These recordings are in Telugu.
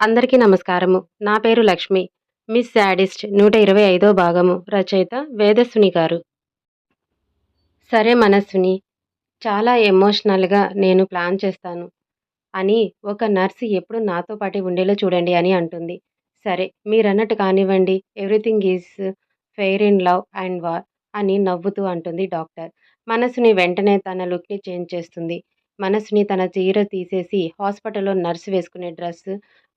అందరికీ నమస్కారము. నా పేరు లక్ష్మి. మిస్ శాడిస్ట్ నూట ఇరవై ఐదో భాగము రచయిత వేదస్విని గారు. సరే మనస్విని చాలా ఎమోషనల్గా నేను ప్లాన్ చేస్తాను. అని ఒక నర్సు ఎప్పుడు నాతో పాటు ఉండేలా చూడండి అని అంటుంది. సరే మీరన్నట్టు కానివ్వండి. Everything is fair in love and war అని నవ్వుతూ అంటుంది డాక్టర్. మనసుని వెంటనే తన లుక్ని చేంజ్ చేస్తుంది. మనసుని తన చీర తీసేసి హాస్పిటల్లో నర్సు వేసుకునే dress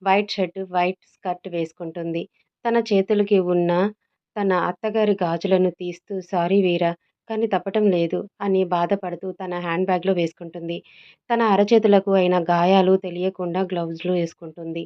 white shirt white skirt వేసుకుంటుంది. తన చేతులకి ఉన్న తన అత్తగారి గాజులను తీస్తూ సారీ వీరా కానీ తప్పటం లేదు అని బాధపడుతూ తన హ్యాండ్ బ్యాగ్లో వేసుకుంటుంది. తన అరచేతులకు అయిన గాయాలు తెలియకుండా గ్లౌజ్లు వేసుకుంటుంది.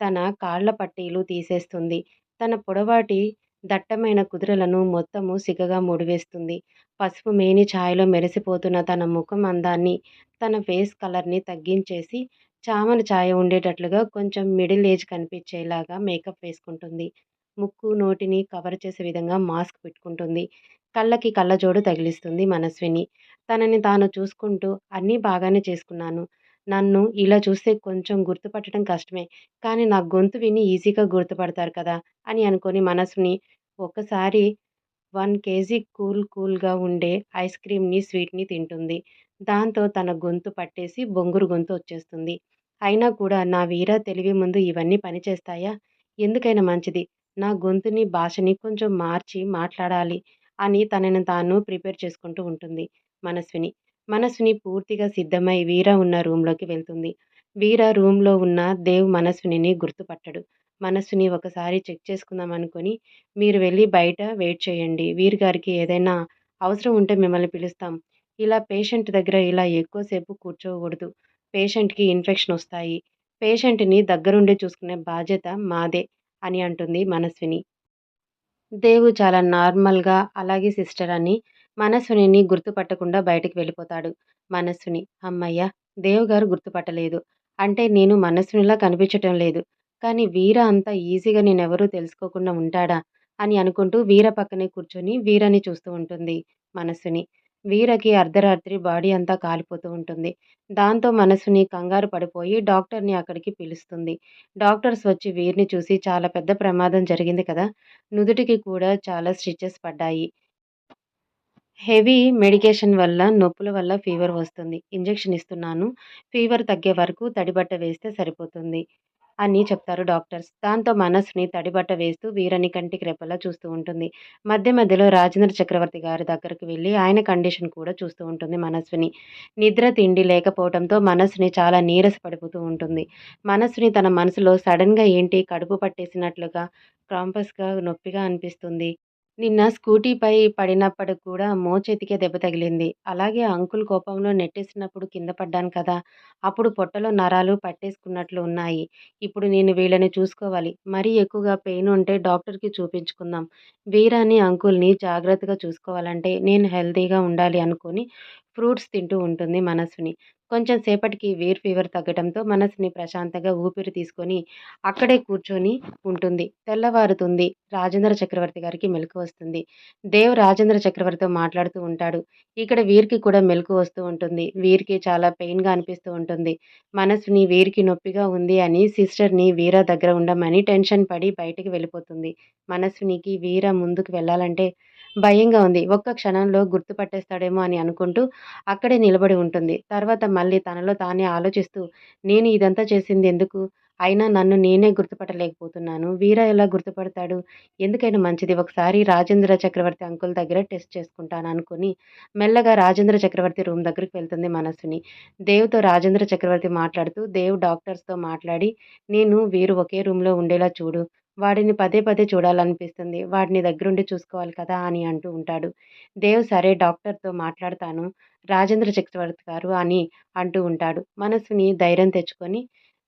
తన కాళ్ళ పట్టీలు తీసేస్తుంది. తన పొడవాటి దట్టమైన కుదురలను మొత్తము సిగగా ముడివేస్తుంది. పసుపు మేని ఛాయలో మెరిసిపోతున్న తన ముఖం అందాన్ని తన ఫేస్ కలర్ని తగ్గించేసి చామన ఛాయ ఉండేటట్లుగా కొంచెం మిడిల్ ఏజ్ కనిపించేలాగా మేకప్ వేసుకుంటుంది. ముక్కు నోటిని కవర్ చేసే విధంగా మాస్క్ పెట్టుకుంటుంది. కళ్ళకి కళ్ళజోడు తగిలిస్తుంది మనస్విని. తనని తాను చూసుకుంటూ అన్నీ బాగానే చేసుకున్నాను. నన్ను ఇలా చూస్తే కొంచెం గుర్తుపట్టడం కష్టమే కానీ నా గొంతు విని ఈజీగా గుర్తుపడతారు కదా అని అనుకొని మనసుని ఒకసారి వన్ కేజీ కూల్ కూల్గా ఉండే ఐస్ క్రీమ్ని స్వీట్ని తింటుంది. దాంతో తన గొంతు పట్టేసి బొంగురు గొంతు వచ్చేస్తుంది. అయినా కూడా నా వీర తెలివి ముందు ఇవన్నీ పనిచేస్తాయా? ఎందుకైనా మంచిది. నా గొంతుని భాషని కొంచెం మార్చి మాట్లాడాలి అని తనని తాను ప్రిపేర్ చేసుకుంటూ ఉంటుంది మనస్విని. మనస్విని పూర్తిగా సిద్ధమై వీర ఉన్న రూమ్లోకి వెళ్తుంది. వీర రూమ్లో ఉన్న దేవ్ మనస్విని గుర్తుపట్టడు. మనసుని ఒకసారి చెక్ చేసుకుందాం అనుకొని మీరు వెళ్ళి బయట వెయిట్ చేయండి. వీరు గారికి ఏదైనా అవసరం ఉంటే మిమ్మల్ని పిలుస్తాం. ఇలా పేషెంట్ దగ్గర ఇలా ఎక్కువసేపు కూర్చోకూడదు. పేషెంట్కి ఇన్ఫెక్షన్ వస్తాయి. పేషెంట్ని దగ్గరుండి చూసుకునే బాధ్యత మాదే అని అంటుంది మనస్విని. దేవు చాలా నార్మల్గా అలాగే సిస్టర్ అని మనస్విని గుర్తుపట్టకుండా బయటికి వెళ్ళిపోతాడు మనస్విని. అమ్మయ్య! దేవు గారు గుర్తుపట్టలేదు. అంటే నేను మనస్వినిలా కనిపించటం లేదు. కానీ వీర అంత ఈజీగా నేనెవరూ తెలుసుకోకుండా ఉంటాడా? అని అనుకుంటూ వీర పక్కనే కూర్చొని వీరని చూస్తూ ఉంటుంది మనసుని. వీరకి అర్ధరాత్రి బాడీ అంతా కాలిపోతూ ఉంటుంది. దాంతో మనసుని కంగారు పడిపోయి డాక్టర్ని అక్కడికి పిలుస్తుంది. డాక్టర్స్ వచ్చి వీరిని చూసి చాలా పెద్ద ప్రమాదం జరిగింది కదా? నుదుటికి కూడా చాలా స్టిచెస్ పడ్డాయి. హెవీ మెడికేషన్ వల్ల నొప్పుల వల్ల ఫీవర్ వస్తుంది. ఇంజెక్షన్ ఇస్తున్నాను. ఫీవర్ తగ్గే వరకు తడిబట్ట వేస్తే సరిపోతుంది. అని చెప్తారు డాక్టర్స్. దాంతో మనస్సుని తడిబట్ట వేస్తూ వీరని కంటికి రెప్పలా చూస్తూ ఉంటుంది. మధ్య మధ్యలో రాజేంద్ర చక్రవర్తి గారి దగ్గరికి వెళ్ళి ఆయన కండిషన్ కూడా చూస్తూ ఉంటుంది మనస్విని. నిద్ర తిండి లేకపోవడంతో మనస్సుని చాలా నీరస పడిపోతూ ఉంటుంది. మనస్సుని తన మనసులో సడన్గా ఏంటి కడుపు పట్టేసినట్లుగా క్రాంపస్గా నొప్పిగా అనిపిస్తుంది. నిన్న స్కూటీపై పడినప్పుడు కూడా మోచేతికే దెబ్బ తగిలింది. అలాగే అంకుల్ కోపంలో నెట్టేసినప్పుడు కింద పడ్డాను కదా! అప్పుడు పొట్టలో నరాలు పట్టేసుకున్నట్లు ఉన్నాయి. ఇప్పుడు నేను వీళ్ళని చూసుకోవాలి. మరీ ఎక్కువగా పెయిన్ ఉంటే డాక్టర్‌కి చూపించుకుందాం. వీరాని, అంకుల్‌ని జాగ్రత్తగా చూసుకోవాలంటే నేను హెల్తీగా ఉండాలి అనుకుని ఫ్రూట్స్ తింటూ ఉంటుంది మనస్విని. కొంచెం సేపటికి వీర్ ఫీవర్ తగ్గడంతో మనసుని ప్రశాంతంగా ఊపిరి తీసుకొని అక్కడే కూర్చొని ఉంటుంది. తెల్లవారుతుంది. రాజేంద్ర చక్రవర్తి గారికి మెలకు వస్తుంది. దేవ్ రాజేంద్ర చక్రవర్తితో మాట్లాడుతూ ఉంటాడు. ఇక్కడ వీరికి కూడా మెలకు వస్తూ ఉంటుంది. వీరికి చాలా పెయిన్గా అనిపిస్తూ ఉంటుంది. మనసుని వీరికి నొప్పిగా ఉంది అని సిస్టర్ని వీర దగ్గర ఉండమని టెన్షన్ పడి బయటికి వెళ్ళిపోతుంది. మనసునికి వీర ముందుకు వెళ్ళాలంటే భయంగా ఉంది. ఒక్క క్షణంలో గుర్తుపట్టేస్తాడేమో అని అనుకుంటూ అక్కడే నిలబడి ఉంటుంది. తర్వాత మళ్ళీ తనలో తానే ఆలోచిస్తూ నేను ఇదంతా చేసింది ఎందుకు? అయినా నన్ను నేనే గుర్తుపట్టలేకపోతున్నాను. వీర ఎలా గుర్తుపడతాడు? ఎందుకైనా మంచిది. ఒకసారి రాజేంద్ర చక్రవర్తి అంకుల్ దగ్గర టెస్ట్ చేసుకుంటాను అనుకుని మెల్లగా రాజేంద్ర చక్రవర్తి రూమ్ దగ్గరికి వెళ్తుంది మనస్సుని. దేవ్తో రాజేంద్ర చక్రవర్తి మాట్లాడుతూ దేవ్ డాక్టర్స్తో మాట్లాడి నేను వీరు ఒకే రూమ్లో ఉండేలా చూడు. వాడిని పదే పదే చూడాలనిపిస్తుంది. వాడిని దగ్గరుండి చూసుకోవాలి కదా అని అంటూ ఉంటాడు. దేవ్ సరే డాక్టర్తో మాట్లాడతాను. రాజేంద్ర చక్రవర్తి గారు అని అంటూ ఉంటాడు. మనసుని ధైర్యం తెచ్చుకొని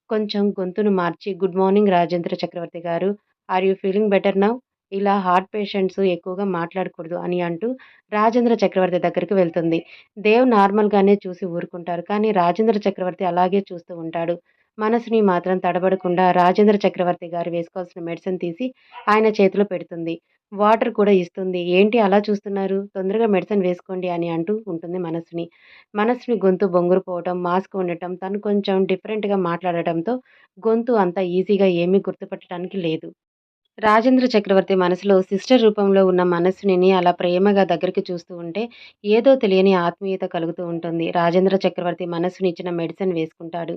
కొంచెం గొంతును మార్చి good morning Rajendra Chakravarthi garu. Are you feeling better now? ఇలా హార్ట్ పేషెంట్స్ ఎక్కువగా మాట్లాడకూడదు అని అంటూ రాజేంద్ర చక్రవర్తి దగ్గరికి వెళ్తుంది. దేవ్ నార్మల్గానే చూసి ఊరుకుంటారు. కానీ రాజేంద్ర చక్రవర్తి అలాగే చూస్తూ ఉంటాడు. మనసుని మాత్రం తడబడకుండా రాజేంద్ర చక్రవర్తి గారు వేసుకోవాల్సిన మెడిసిన్ తీసి ఆయన చేతిలో పెడుతుంది. వాటర్ కూడా ఇస్తుంది. ఏంటి అలా చూస్తున్నారు? తొందరగా మెడిసిన్ వేసుకోండి అని అంటూ ఉంటుంది మనసుని. మనసుని గొంతు బొంగురుపోవటం, మాస్క్ ఉండటం, తను కొంచెం డిఫరెంట్‌గా మాట్లాడటంతో గొంతు అంత ఈజీగా ఏమీ గుర్తుపట్టడానికి లేదు. రాజేంద్ర చక్రవర్తి మనసులో సిస్టర్ రూపంలో ఉన్న మనస్సుని అలా ప్రేమగా దగ్గరికి చూస్తూ ఉంటే ఏదో తెలియని ఆత్మీయత కలుగుతూ ఉంటుంది. రాజేంద్ర చక్రవర్తి మనస్సుని ఇచ్చిన మెడిసిన్ వేసుకుంటాడు.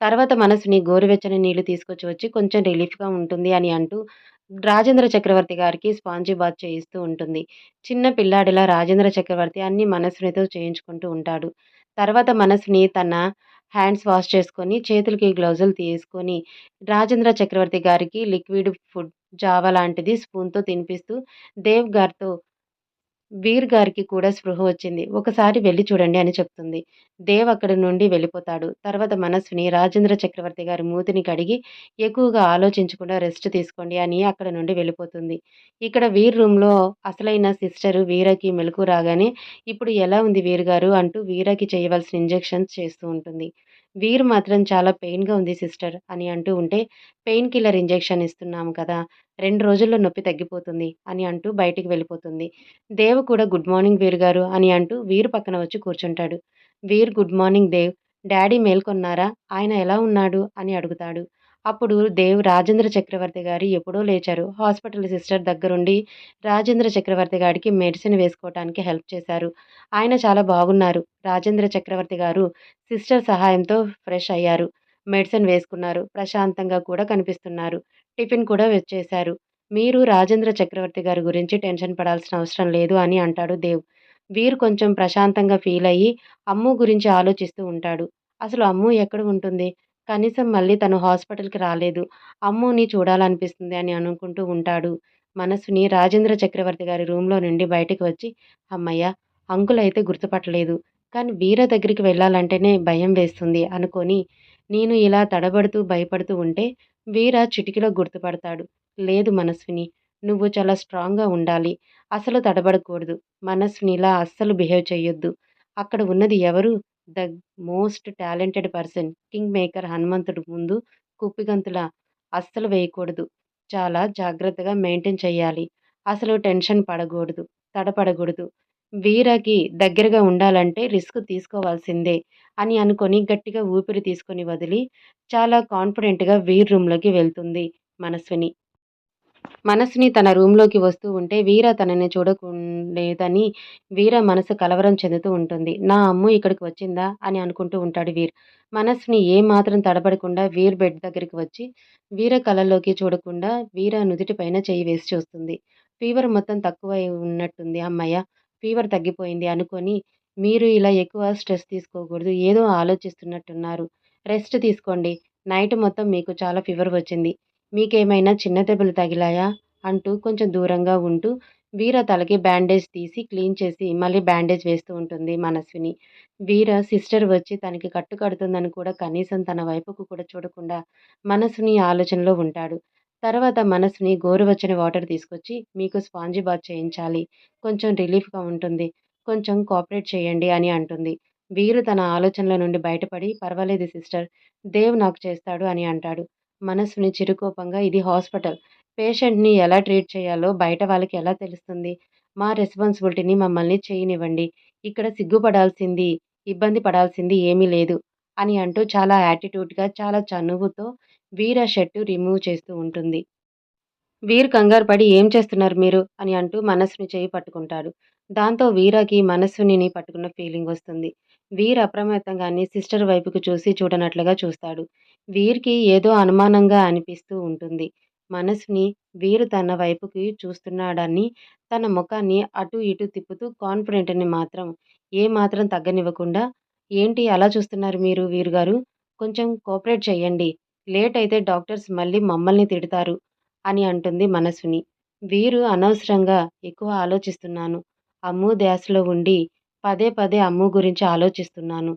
తర్వాత మనసుని గోరువెచ్చని నీళ్ళు తీసుకొచ్చి వచ్చి కొంచెం రిలీఫ్‌గా ఉంటుంది అని అంటూ రాజేంద్ర చక్రవర్తి గారికి స్పాంజీ బాత్ చేయిస్తూ ఉంటుంది. చిన్న పిల్లాడిలా రాజేంద్ర చక్రవర్తి అన్ని మనస్సునితో చేయించుకుంటూ ఉంటాడు. తర్వాత మనసుని తన హ్యాండ్స్ వాష్ చేసుకొని చేతులకి గ్లౌజులు తీసుకొని రాజేంద్ర చక్రవర్తి గారికి లిక్విడ్ ఫుడ్ జావ లాంటిది స్పూన్‌తో తినిపిస్తూ దేవ్ గారితో వీర్ గారికి కూడా స్పృహ వచ్చింది. ఒకసారి వెళ్ళి చూడండి అని చెప్తుంది. దేవ్ అక్కడి నుండి వెళ్ళిపోతాడు. తర్వాత మనస్విని రాజేంద్ర చక్రవర్తి గారి మూతిని కడిగి ఎక్కువగా ఆలోచించకుండా రెస్ట్ తీసుకోండి అని అక్కడ నుండి వెళ్ళిపోతుంది. ఇక్కడ వీర్ రూమ్‌లో అసలైన సిస్టరు వీరకి మెలకు రాగానే ఇప్పుడు ఎలా ఉంది వీర్ గారు అంటూ వీరకి చేయవలసిన ఇంజెక్షన్స్ చేస్తూ ఉంటుంది. వీరు మాత్రం చాలా పెయిన్‌గా ఉంది సిస్టర్ అని అంటూ ఉంటే పెయిన్ కిల్లర్ ఇంజెక్షన్ ఇస్తున్నాము కదా! రెండు రోజుల్లో నొప్పి తగ్గిపోతుంది అని అంటూ బయటికి వెళ్ళిపోతుంది. దేవ్ కూడా గుడ్ మార్నింగ్ వీరు గారు అని అంటూ వీరు పక్కన వచ్చి కూర్చుంటాడు. Veer good morning Dev. Daddy మేల్కొన్నారా? ఆయన ఎలా ఉన్నాడు? అని అడుగుతాడు. అప్పుడు దేవ్ రాజేంద్ర చక్రవర్తి గారు ఎప్పుడో లేచారు. హాస్పిటల్ సిస్టర్ దగ్గరుండి రాజేంద్ర చక్రవర్తి గారికి మెడిసిన్ వేసుకోవటానికి హెల్ప్ చేశారు. ఆయన చాలా బాగున్నారు. రాజేంద్ర చక్రవర్తి గారు సిస్టర్ సహాయంతో ఫ్రెష్ అయ్యారు. మెడిసిన్ వేసుకున్నారు. ప్రశాంతంగా కూడా కనిపిస్తున్నారు. టిఫిన్ కూడా వచ్చేశారు మీరు రాజేంద్ర చక్రవర్తి గారి గురించి టెన్షన్ పడాల్సిన అవసరం లేదు అని అంటాడు దేవ్. వీరు కొంచెం ప్రశాంతంగా ఫీల్ అయ్యి అమ్ము గురించి ఆలోచిస్తూ ఉంటాడు. అసలు అమ్ము ఎక్కడ ఉంటుంది? కనీసం మళ్ళీ తను హాస్పిటల్‌కి రాలేదు. అమ్ముని చూడాలనిపిస్తుంది అని అనుకుంటూ ఉంటాడు. మనసుని రాజేంద్ర చక్రవర్తి గారి రూమ్‌లో నుండి బయటకు వచ్చి అమ్మయ్య అంకుల్ అయితే గుర్తుపట్టలేదు. కానీ వీర దగ్గరికి వెళ్ళాలంటేనే భయం వేస్తుంది అనుకొని నేను ఇలా తడబడుతూ భయపడుతూ ఉంటే వీర చిటికిలో గుర్తుపడతాడు. లేదు మనస్విని. నువ్వు చాలా స్ట్రాంగ్‌గా ఉండాలి. అసలు తడబడకూడదు. మనస్వినిలా అస్సలు బిహేవ్ చేయొద్దు అక్కడ ఉన్నది ఎవరు? The most talented person. King maker హనుమంతుడు ముందు కుప్పిగంతుల అస్సలు వేయకూడదు. చాలా జాగ్రత్తగా మెయింటైన్ చేయాలి అసలు టెన్షన్ పడకూడదు. తడపడకూడదు. వీరకి దగ్గరగా ఉండాలంటే రిస్క్ తీసుకోవాల్సిందే అని అనుకొని గట్టిగా ఊపిరి తీసుకొని వదిలి చాలా కాన్ఫిడెంట్‌గా వీర్ రూమ్‌లోకి వెళ్తుంది మనస్విని. మనసుని తన రూమ్‌లోకి వస్తూ ఉంటే వీర తనని చూడకుండేదని వీర మనసు కలవరం చెందుతూ ఉంటుంది. నా అమ్ము ఇక్కడికి వచ్చిందా? అని అనుకుంటూ ఉంటాడు వీర్. మనసుని ఏమాత్రం తడబడకుండా వీర్ బెడ్ దగ్గరికి వచ్చి వీర కళ్ళల్లోకి చూడకుండా వీర నుదిటి పైన వేసి చూస్తుంది. ఫీవర్ మొత్తం తక్కువై ఉన్నట్టుంది అమ్మయ్య ఫీవర్ తగ్గిపోయింది అనుకొని మీరు ఇలా ఎక్కువ స్ట్రెస్ తీసుకోకూడదు. ఏదో ఆలోచిస్తున్నట్టున్నారు. రెస్ట్ తీసుకోండి. నైట్ మొత్తం మీకు చాలా ఫీవర్ వచ్చింది. మీకేమైనా చిన్న దెబ్బలు తగిలాయా? అంటూ కొంచెం దూరంగా ఉంటూ వీర తలకి బ్యాండేజ్ తీసి క్లీన్ చేసి మళ్ళీ బ్యాండేజ్ వేస్తూ ఉంటుంది మనస్విని. వీర సిస్టర్ వచ్చి తనకి కట్టు కడుతుందని కూడా కనీసం తన వైపుకు కూడా చూడకుండా మనస్విని ఆలోచనలో ఉంటాడు. తర్వాత మనస్విని గోరువచ్చని వాటర్ తీసుకొచ్చి మీకు స్పాంజీ బాత్ చేయించాలి. కొంచెం రిలీఫ్‌గా ఉంటుంది. కొంచెం కోఆపరేట్ చేయండి అని అంటుంది. వీరు తన ఆలోచనల నుండి బయటపడి పర్వాలేదు సిస్టర్. దేవ్ నాకు చేస్తాడు అని అంటాడు. మనసుని చిరుకోపంగా ఇది హాస్పిటల్. పేషెంట్‌ని ఎలా ట్రీట్ చేయాలో బయట వాళ్ళకి ఎలా తెలుస్తుంది? మా రెస్పాన్సిబిలిటీని మమ్మల్ని చేయనివ్వండి. ఇక్కడ సిగ్గుపడాల్సింది, ఇబ్బంది పడాల్సింది ఏమీ లేదు అని అంటూ చాలా యాటిట్యూడ్‌గా చాలా చనువుతో వీర షర్టు రిమూవ్ చేస్తూ ఉంటుంది. వీర్ కంగారు పడి ఏం చేస్తున్నారు మీరు? అని అంటూ మనస్సుని చెయ్యి పట్టుకుంటాడు. దాంతో వీరకి మనస్సుని పట్టుకున్న ఫీలింగ్ వస్తుంది. వీర్ అప్రమత్తంగానే సిస్టర్ వైపుకి చూసి చూడనట్లుగా చూస్తాడు. వీర్‌కి ఏదో అనుమానంగా అనిపిస్తూ ఉంటుంది. మనసుని వీరు తన వైపుకి చూస్తున్నాడని తన ముఖాన్ని అటు ఇటు తిప్పుతూ కాన్ఫిడెంట్‌ని మాత్రం ఏమాత్రం తగ్గనివ్వకుండా ఏంటి అలా చూస్తున్నారు మీరు వీరు గారు? కొంచెం కోఆపరేట్ చేయండి లేట్ అయితే డాక్టర్స్ మళ్ళీ మమ్మల్ని తిడతారు అని అంటుంది మనసుని వీరు అనవసరంగా ఎక్కువ ఆలోచిస్తున్నాను. అమ్ము ధ్యాసలో ఉండి పదే పదే అమ్ము గురించి ఆలోచిస్తున్నాను.